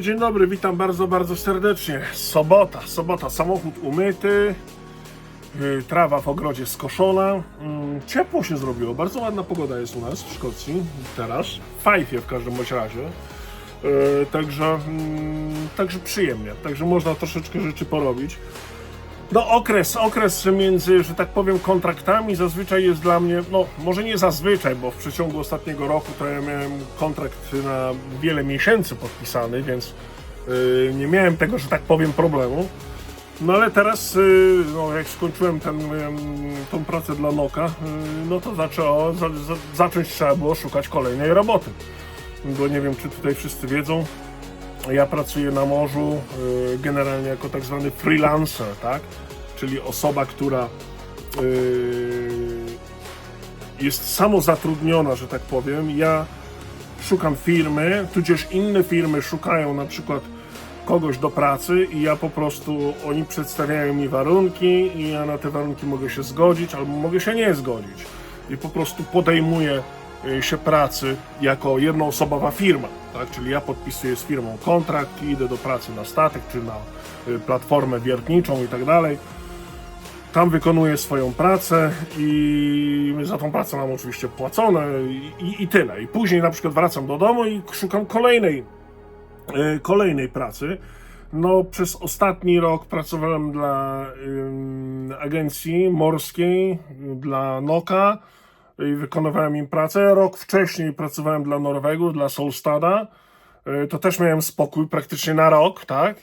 dzień dobry, witam bardzo, bardzo serdecznie. Sobota, sobota, samochód umyty, yy, trawa w ogrodzie skoszona. Mm, Ciepło się zrobiło, bardzo ładna pogoda jest u nas w Szkocji teraz. Fajfie w każdym bądź razie. Yy, Także, mm, także przyjemnie, także można troszeczkę rzeczy porobić. No okres, okres między, że tak powiem, kontraktami zazwyczaj jest dla mnie, no może nie zazwyczaj, bo w przeciągu ostatniego roku to ja miałem kontrakt na wiele miesięcy podpisany, więc yy, nie miałem tego, że tak powiem, problemu. No ale teraz, yy, no, jak skończyłem ten, yy, pracę dla Noka, yy, no to zaczęło, za, za, zacząć trzeba było szukać kolejnej roboty. Bo nie wiem, czy tutaj wszyscy wiedzą, ja pracuję na morzu y, generalnie jako tak zwany freelancer, tak? Czyli osoba, która y, jest samozatrudniona, że tak powiem. Ja szukam firmy, tudzież inne firmy szukają na przykład kogoś do pracy i ja po prostu, oni przedstawiają mi warunki i ja na te warunki mogę się zgodzić albo mogę się nie zgodzić. I po prostu podejmuję y, się pracy jako jednoosobowa firma, tak? Czyli ja podpisuję z firmą kontrakt i idę do pracy na statek czy na y, platformę wiertniczą i tak dalej. Tam wykonuję swoją pracę i za tą pracę mam oczywiście płacone i, i, tyle. I później na przykład wracam do domu i szukam kolejnej e, kolejnej pracy. No, przez ostatni rok pracowałem dla agencji morskiej, dla Noka i wykonywałem im pracę. Rok wcześniej pracowałem dla Norwegu, dla Solstada. Y, To też miałem spokój praktycznie na rok, tak?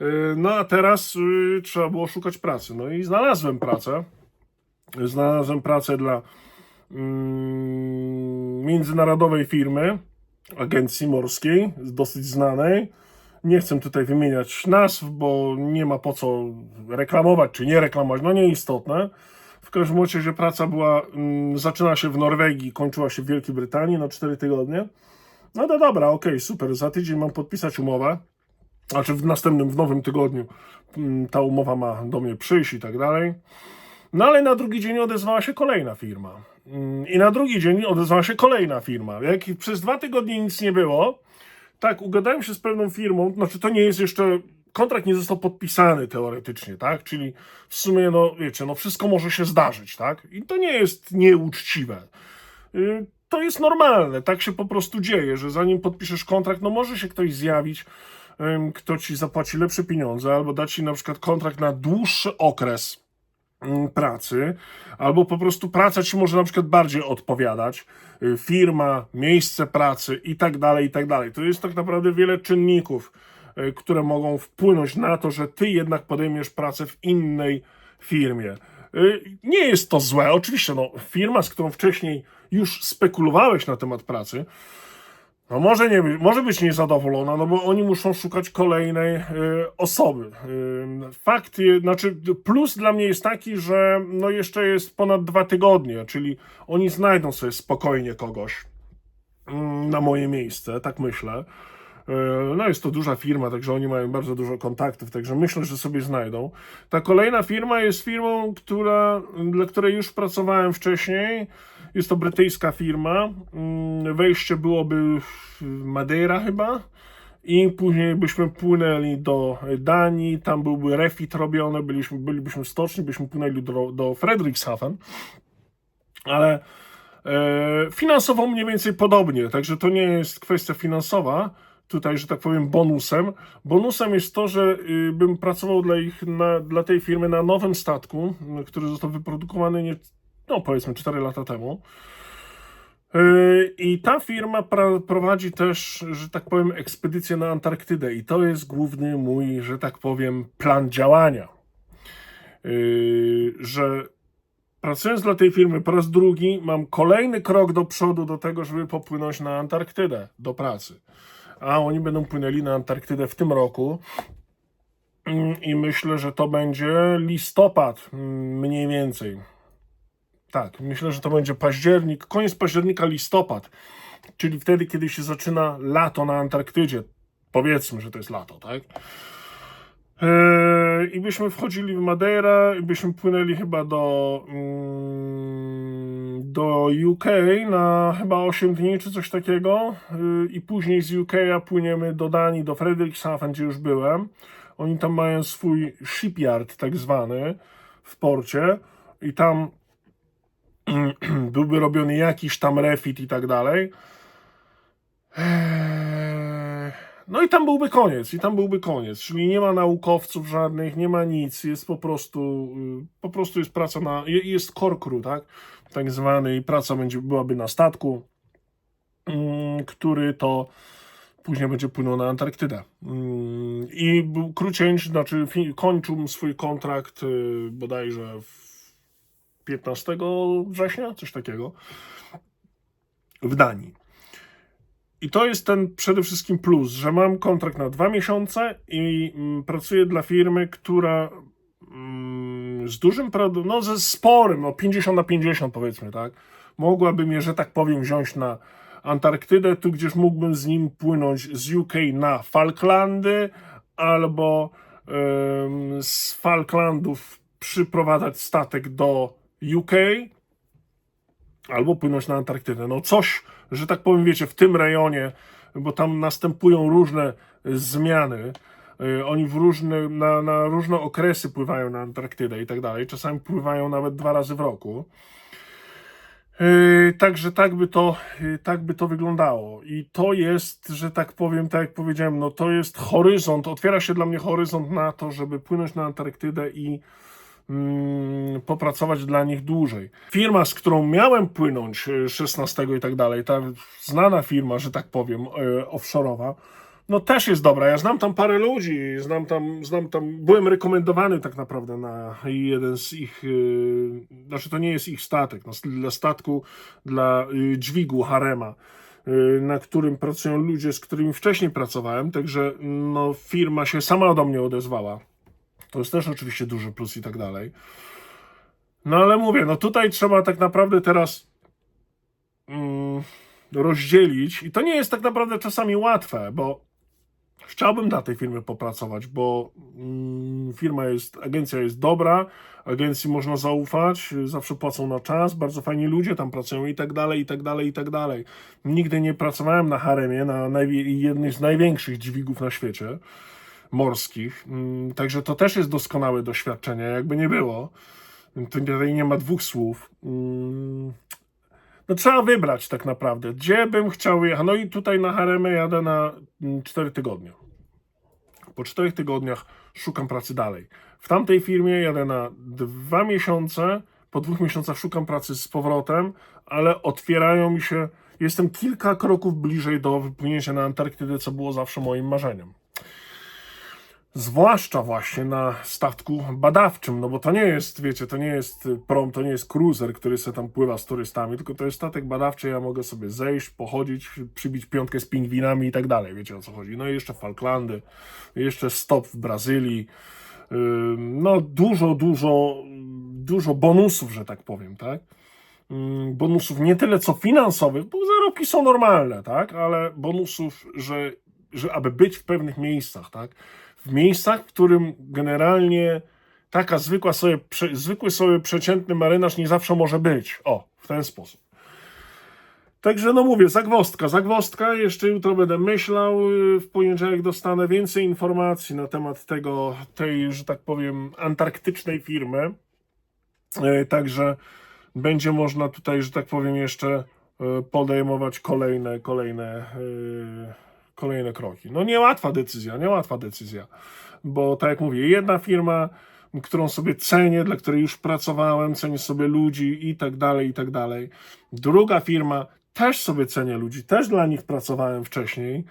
Y, No a teraz y, trzeba było szukać pracy. No i znalazłem pracę. Znalazłem pracę dla mm, międzynarodowej firmy, agencji morskiej, dosyć znanej. Nie chcę tutaj wymieniać nazw, bo nie ma po co reklamować czy nie reklamować, no nieistotne. W każdym razie, że praca była, mm, zaczyna się w Norwegii, kończyła się w Wielkiej Brytanii na 4 tygodnie. No to dobra, okej, super. Za tydzień mam podpisać umowę. Znaczy w następnym, w nowym tygodniu mm, ta umowa ma do mnie przyjść i tak dalej. No ale na drugi dzień odezwała się kolejna firma. Mm, I na drugi dzień odezwała się kolejna firma. Jak przez dwa tygodnie nic nie było, tak, ugadałem się z pewną firmą, znaczy to nie jest jeszcze, kontrakt nie został podpisany teoretycznie, tak? Czyli w sumie, no wiecie, no wszystko może się zdarzyć, tak? I to nie jest nieuczciwe. Y, To jest normalne, tak się po prostu dzieje, że zanim podpiszesz kontrakt, no może się ktoś zjawić, kto ci zapłaci lepsze pieniądze, albo da ci na przykład kontrakt na dłuższy okres pracy, albo po prostu praca ci może na przykład bardziej odpowiadać, y, firma, miejsce pracy i tak dalej, i tak dalej. To jest tak naprawdę wiele czynników, które mogą wpłynąć na to, że ty jednak podejmiesz pracę w innej firmie. Y, Nie jest to złe, oczywiście, no, firma, z którą wcześniej już spekulowałeś na temat pracy, no może, nie, może być niezadowolona, no bo oni muszą szukać kolejnej y, osoby. Y, fakt, je- znaczy plus dla mnie jest taki, że no jeszcze jest ponad dwa tygodnie, czyli oni znajdą sobie spokojnie kogoś mm, na moje miejsce, tak myślę. Y, No jest to duża firma, także oni mają bardzo dużo kontaktów, także myślę, że sobie znajdą. Ta kolejna firma jest firmą, która, dla której już pracowałem wcześniej. Jest to brytyjska firma. Mm, Wejście byłoby w Madeira chyba. I później byśmy płynęli do Danii, tam byłby refit robiony, byliśmy, bylibyśmy w stoczni, byśmy płynęli do, do Frederikshafen. Ale e, finansowo mniej więcej podobnie, także to nie jest kwestia finansowa. Tutaj, że tak powiem, bonusem. Bonusem jest to, że y, bym pracował dla, ich, na, dla tej firmy na nowym statku, y, który został wyprodukowany nie, no powiedzmy 4 lata temu. Yy, I ta firma prowadzi też, że tak powiem, ekspedycję na Antarktydę, i to jest główny mój, że tak powiem, plan działania. Że pracując dla tej firmy po raz drugi, mam kolejny krok do przodu do tego, żeby popłynąć na Antarktydę do pracy. A oni będą płynęli na Antarktydę w tym roku. Mm, I myślę, że to będzie listopad, mm, mniej więcej. Tak, myślę, że to będzie październik, koniec października, listopad, czyli wtedy, kiedy się zaczyna lato na Antarktydzie. Powiedzmy, że to jest lato, tak? Eee, I byśmy wchodzili w Madeira i byśmy płynęli chyba do mm, do UK na chyba 8 dni czy coś takiego y, i później z UK płyniemy do Danii, do Frederikshavn, gdzie już byłem. Oni tam mają swój shipyard tak zwany w porcie i tam byłby robiony jakiś tam refit i tak dalej. No i tam byłby koniec, i tam byłby koniec, czyli nie ma naukowców żadnych, nie ma nic, jest po prostu, y, po prostu jest praca na, je- jest crew, tak, tak zwany i praca będzie, byłaby na statku, mm, który to później będzie płynął na Antarktydę. Mm, I był Crucięć, znaczy kończył swój kontrakt y, bodajże w 15 września, coś takiego, w Danii. I to jest ten przede wszystkim plus, że mam kontrakt na dwa miesiące i mm, pracuję dla firmy, która mm, z dużym, no ze sporym, no 50 na 50 powiedzmy, tak, mogłaby mnie, że tak powiem, wziąć na Antarktydę, tu gdzieś mógłbym z nim płynąć z UK na Falklandy albo em, z Falklandów przyprowadzać statek do UK albo płynąć na Antarktydę. No coś, że tak powiem, wiecie, w tym rejonie, bo tam następują różne zmiany. y, Oni w różne, na, na różne okresy pływają na Antarktydę i tak dalej. Czasami pływają nawet dwa razy w roku. Yy, Także tak by, to, yy, tak by to wyglądało. I to jest, że tak powiem, tak jak powiedziałem, no to jest horyzont, otwiera się dla mnie horyzont na to, żeby płynąć na Antarktydę i popracować dla nich dłużej. Firma, z którą miałem płynąć yy, 16 i tak dalej, ta znana firma, że tak powiem, yy, offshore'owa, no też jest dobra. Ja znam tam parę ludzi, znam tam, znam tam, byłem rekomendowany tak naprawdę na jeden z ich, yy, znaczy to nie jest ich statek, no, dla statku, dla dźwigu Harema, na którym pracują ludzie, z którymi wcześniej pracowałem, także no, firma się sama do mnie odezwała. To jest też oczywiście duży plus i tak dalej. No ale mówię, no tutaj trzeba tak naprawdę teraz mm, rozdzielić i to nie jest tak naprawdę czasami łatwe, bo Chciałbym dla tej firmy popracować, bo mm, firma jest, agencja jest dobra, agencji można zaufać, zawsze płacą na czas, bardzo fajni ludzie tam pracują i tak dalej, i tak dalej, i tak dalej. Nigdy nie pracowałem na haremie, na jednej z największych dźwigów na świecie, morskich, mm, także to też jest doskonałe doświadczenie, jakby nie było. Tutaj nie ma dwóch słów. Mm, no trzeba wybrać tak naprawdę, gdzie bym chciał jechać. No i tutaj na Haremę jadę na 4 tygodnie. Po 4 tygodniach szukam pracy dalej. W tamtej firmie jadę na dwa miesiące, po dwóch miesiącach szukam pracy z powrotem, ale otwierają mi się, jestem kilka kroków bliżej do wypłynięcia na Antarktydę, co było zawsze moim marzeniem. Zwłaszcza właśnie na statku badawczym, no bo to nie jest, wiecie, to nie jest prom, to nie jest cruiser, który sobie tam pływa z turystami, tylko to jest statek badawczy, ja mogę sobie zejść, pochodzić, przybić piątkę z pingwinami i tak dalej, wiecie o co chodzi. No i jeszcze Falklandy, jeszcze stop w Brazylii, no dużo, dużo, dużo bonusów, że tak powiem, tak? Bonusów nie tyle co finansowych, bo zarobki są normalne, tak? Ale bonusów, że, że aby być w pewnych miejscach, tak? W miejscach, w którym generalnie taka zwykła sobie, zwykły sobie przeciętny marynarz nie zawsze może być. O, w ten sposób. Także no mówię, zagwostka, zagwostka. Jeszcze jutro będę myślał. y, W poniedziałek dostanę więcej informacji na temat tego, tej, że tak powiem, antarktycznej firmy. Y, Także będzie można tutaj, że tak powiem, jeszcze y, podejmować kolejne, kolejne, kolejne kroki. No niełatwa decyzja, niełatwa decyzja, bo tak jak mówię, jedna firma, którą sobie cenię, dla której już pracowałem, cenię sobie ludzi i tak dalej, i tak dalej. Druga firma, też sobie cenię ludzi, też dla nich pracowałem wcześniej.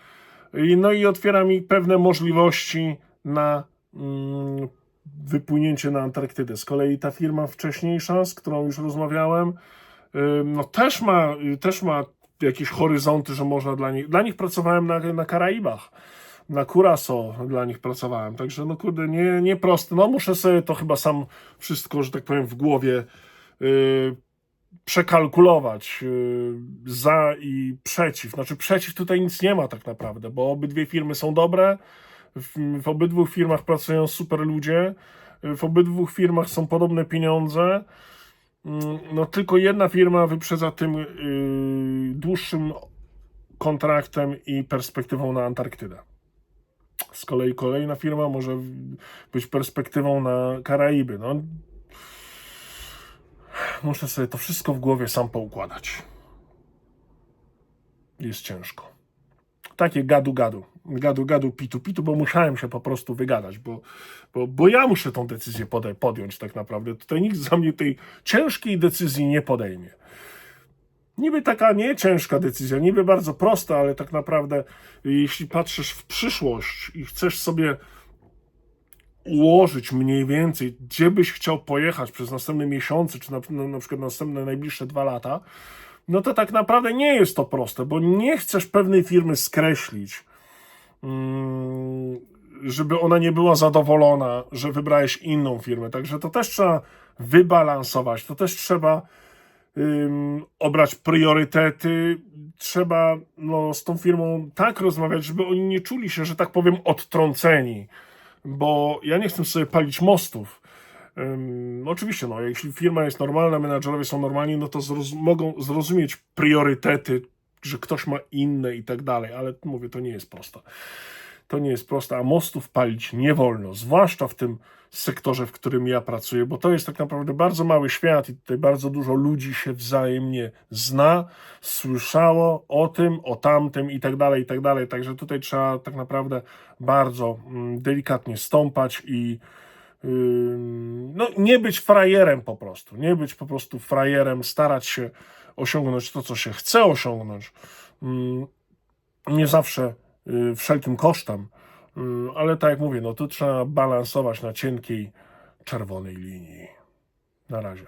I, no i otwiera mi pewne możliwości na mm, wypłynięcie na Antarktydę. Z kolei ta firma wcześniejsza, z którą już rozmawiałem, no też ma, też ma jakieś horyzonty, że można dla nich. Dla nich pracowałem na, na Karaibach. Na Curaçao dla nich pracowałem. Także no kurde, nie, nie proste. No muszę sobie to chyba sam wszystko, że tak powiem, w głowie y, przekalkulować y, za i przeciw. Znaczy przeciw tutaj nic nie ma tak naprawdę, bo obydwie firmy są dobre, w, w obydwu firmach pracują super ludzie, w obydwu firmach są podobne pieniądze. Mm, No tylko jedna firma wyprzedza tym yy, dłuższym kontraktem i perspektywą na Antarktydę. Z kolei kolejna firma może być perspektywą na Karaiby. No, muszę sobie to wszystko w głowie sam poukładać. Jest ciężko. Takie gadu gadu. Gadu gadu, pitu pitu, bo musiałem się po prostu wygadać, bo, bo, bo ja muszę tą decyzję podjąć tak naprawdę. Tutaj nikt za mnie tej ciężkiej decyzji nie podejmie. Niby taka nie ciężka decyzja, niby bardzo prosta, ale tak naprawdę jeśli patrzysz w przyszłość i chcesz sobie ułożyć mniej więcej, gdzie byś chciał pojechać przez następne miesiące, czy na, na, na przykład następne najbliższe dwa lata, no to tak naprawdę nie jest to proste, bo nie chcesz pewnej firmy skreślić, mm, żeby ona nie była zadowolona, że wybrałeś inną firmę. Także to też trzeba wybalansować, to też trzeba obrać priorytety. Trzeba no, z tą firmą tak rozmawiać, żeby oni nie czuli się, że tak powiem, odtrąceni. Bo ja nie chcę sobie palić mostów. Oczywiście, no, jeśli firma jest normalna, menadżerowie są normalni, no to zroz mogą zrozumieć priorytety, że ktoś ma inne i tak dalej, ale mówię, to nie jest proste. To nie jest proste, a mostów palić nie wolno, zwłaszcza w tym sektorze, w którym ja pracuję, bo to jest tak naprawdę bardzo mały świat i tutaj bardzo dużo ludzi się wzajemnie zna, słyszało o tym, o tamtym i tak dalej, i tak dalej. Także tutaj trzeba tak naprawdę bardzo mm, delikatnie stąpać i no, nie być frajerem po prostu, nie być po prostu frajerem, starać się osiągnąć to, co się chce osiągnąć. Ym, Nie zawsze wszelkim kosztem, y, ale tak jak mówię, no tu trzeba balansować na cienkiej czerwonej linii. Na razie.